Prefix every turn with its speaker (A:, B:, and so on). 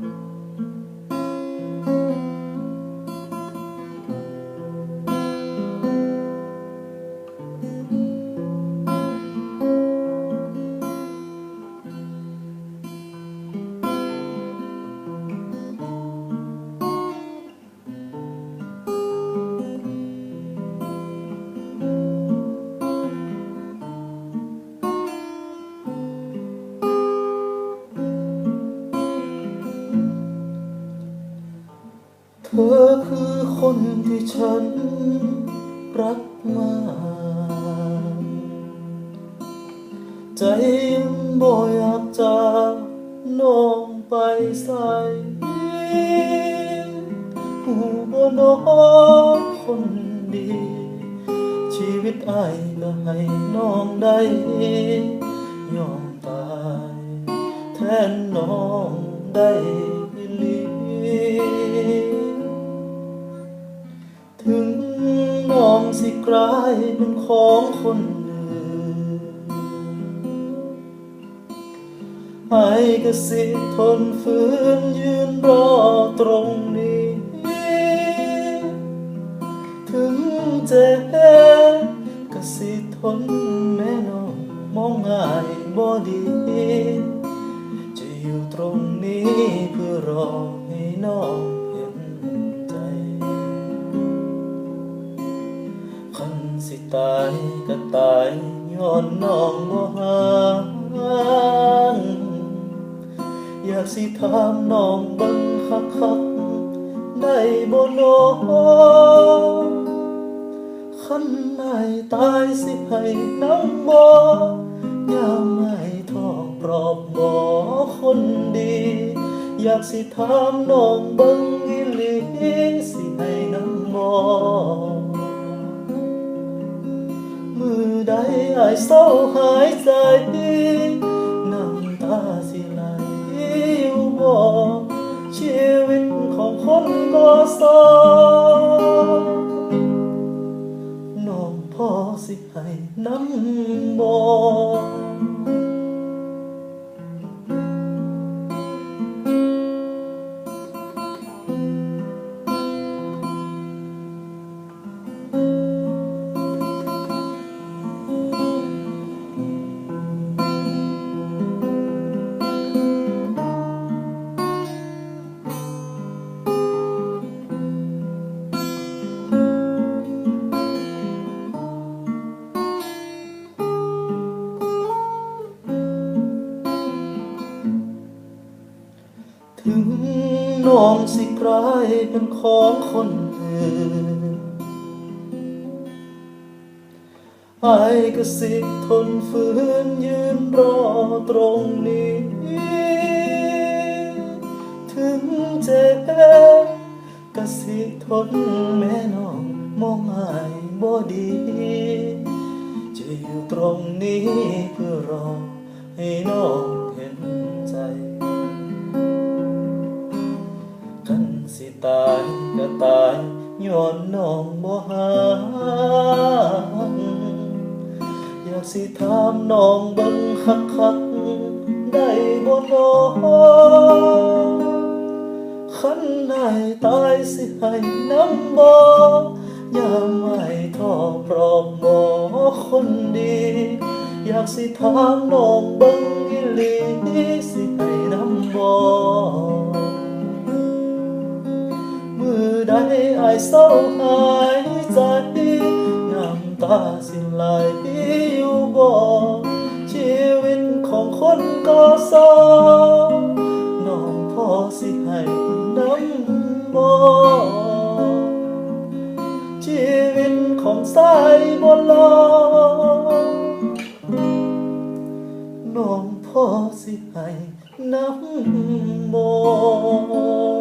A: เธอคือคนที่ฉันรักมาก ใจยังบ่อยากจากน้องไปใส่หูบ่น้องคนดี ชีวิตอายก็ให้น้องได้ยอมตาย แทนน้องได้ กลายเป็นของคนอื่นไอ้กสิทนฝืนยืนรอตรงนี้ ถึงเจ็บกสิทนแม่น้องมองง่ายบ่ดี จะอยู่ตรงนี้เพื่อรอให้น้อง ตายก็ตายย้อนน้องบ่ห่างอยากสิถามน้องบังคักคักได้บ่น้องคันนายตายสิให้น้ำบ่ยามไม่ทองปลอบบ่คนดี อยากสิถามน้องบัง หายเศร้าหายใจน้ำตาสิไหลอยู่บ่ชีวิตของคนก็สอน้องพ่อสิให้น้ำบ่ ถึงน้องสิกลายเป็นของคนอื่นไอ้ก็สิทนฝืนยืนรอตรงนี้ ถึงเจ็บก็สิทนแม่น้องมองอายบ่ดี จะอยู่ตรงนี้เพื่อรอให้น้องเห็นใจ สิตายก็ตายย้อนน้องบ่หางอยากสิถามน้องเบิ่งคักคักได้บ่น้องคันได้ตายสิให้น้ำบ่ยามไม่ท้อปลอบบ่คนดี อยากสิถามน้องเบิ่งอีหลี น้าสิไหลอยู่บ่ชีวิตของคนก็สองน้องพ่อสิให้น้ำบ่ชีวิตของสายบ่ลองน้องพ่อสิให้น้ำบ่